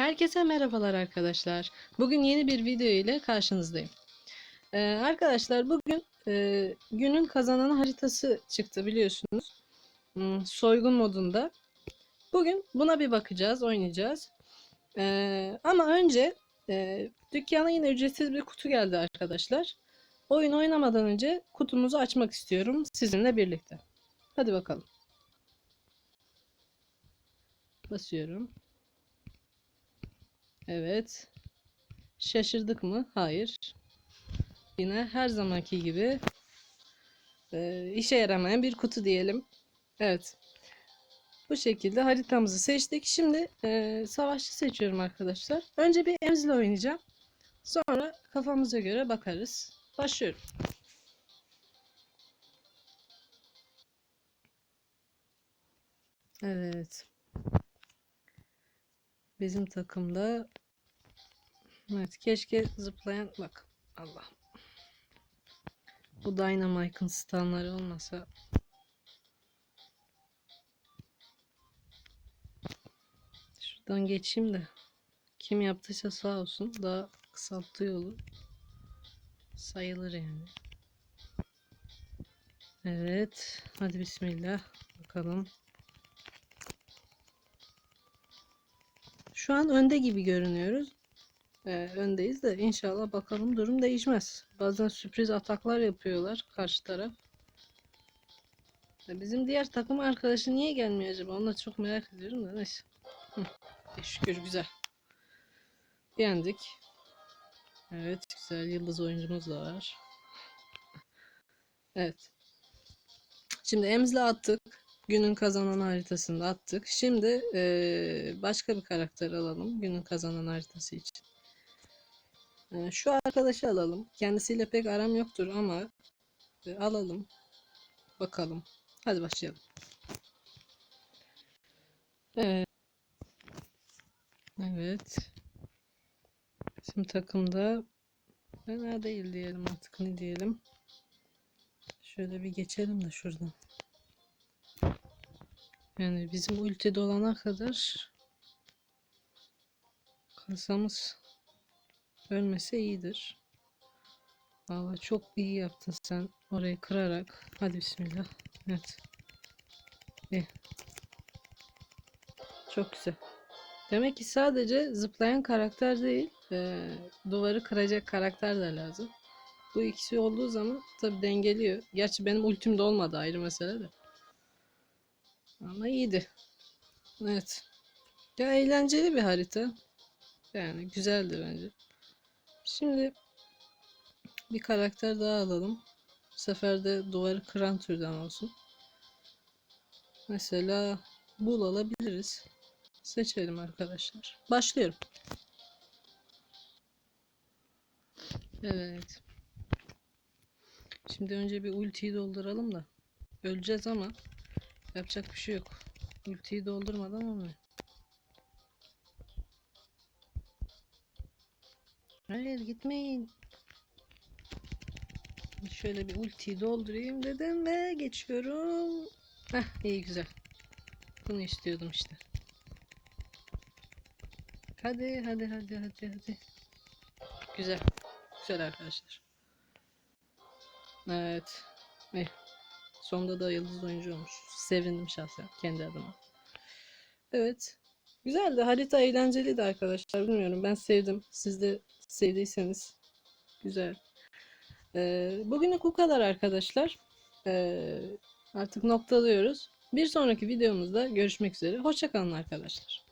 Herkese merhabalar arkadaşlar. Bugün yeni bir video ile karşınızdayım. Ee, arkadaşlar bugün e, günün kazananı haritası çıktı biliyorsunuz. Hmm, soygun modunda. Bugün buna bir bakacağız, oynayacağız. Ee, ama önce e, dükkana yine ücretsiz bir kutu geldi arkadaşlar. Oyun oynamadan önce kutumuzu açmak istiyorum sizinle birlikte. Hadi bakalım. Basıyorum. Evet. Şaşırdık mı? Hayır. Yine her zamanki gibi e, işe yaramayan bir kutu diyelim. Evet. Bu şekilde haritamızı seçtik. Şimdi e, savaşçı seçiyorum arkadaşlar. Önce bir emzile oynayacağım. Sonra kafamıza göre bakarız. Başlıyorum. Evet. Bizim takımda Evet keşke zıplayan bak Allah. Bu Dynamite'ın standları olmasa Şuradan geçeyim de kim yaptıysa sağ olsun daha kısalttı yolu sayılır yani. Evet hadi bismillah bakalım. Şu an önde gibi görünüyoruz. Ee, öndeyiz de inşallah bakalım durum değişmez. Bazen sürpriz ataklar yapıyorlar karşı taraf. Bizim diğer takım arkadaşı niye gelmiyor acaba? Onu da çok merak ediyorum da neyse. Hı, şükür güzel. Yendik. Evet güzel yıldız oyuncumuz da var. Evet. Şimdi emzle attık. Günün kazanan haritasını attık. Şimdi eee, başka bir karakter alalım. Günün kazanan haritası için. Ee, şu arkadaşı alalım. Kendisiyle pek aram yoktur ama e, alalım. Bakalım. Hadi başlayalım. Evet. Evet. Bizim takımda fena değil diyelim artık ne diyelim. Şöyle bir geçelim de şuradan. Yani bizim ulti dolana kadar kasamız ölmese iyidir. Valla çok iyi yaptın sen orayı kırarak. Hadi bismillah. Evet. İyi. Çok güzel. Demek ki sadece zıplayan karakter değil, e, duvarı kıracak karakter de lazım. Bu ikisi olduğu zaman tabi dengeliyor. Gerçi benim ultim de olmadı ayrı mesele de. Ama iyiydi. Evet. Ya eğlenceli bir harita. Yani güzeldi bence. Şimdi bir karakter daha alalım. Bu sefer de duvarı kıran türden olsun. Mesela bul alabiliriz. Seçelim arkadaşlar. Başlıyorum. Evet. Şimdi önce bir ultiyi dolduralım da. Öleceğiz ama yapacak bir şey yok. Ultiyi doldurmadan olmuyor. Hayır gitmeyin. Şöyle bir ultiyi doldurayım dedim ve geçiyorum. Heh iyi güzel. Bunu istiyordum işte. Hadi hadi hadi hadi hadi. Güzel. Güzel arkadaşlar. Evet. İyi. Sonunda da yıldız oyuncu olmuş. Sevindim şahsen kendi adıma. Evet. Güzeldi. Harita eğlenceliydi arkadaşlar. Bilmiyorum ben sevdim. Siz de sevdiyseniz güzel. Ee, bugünlük bu kadar arkadaşlar. Ee, artık noktalıyoruz. Bir sonraki videomuzda görüşmek üzere. Hoşçakalın arkadaşlar.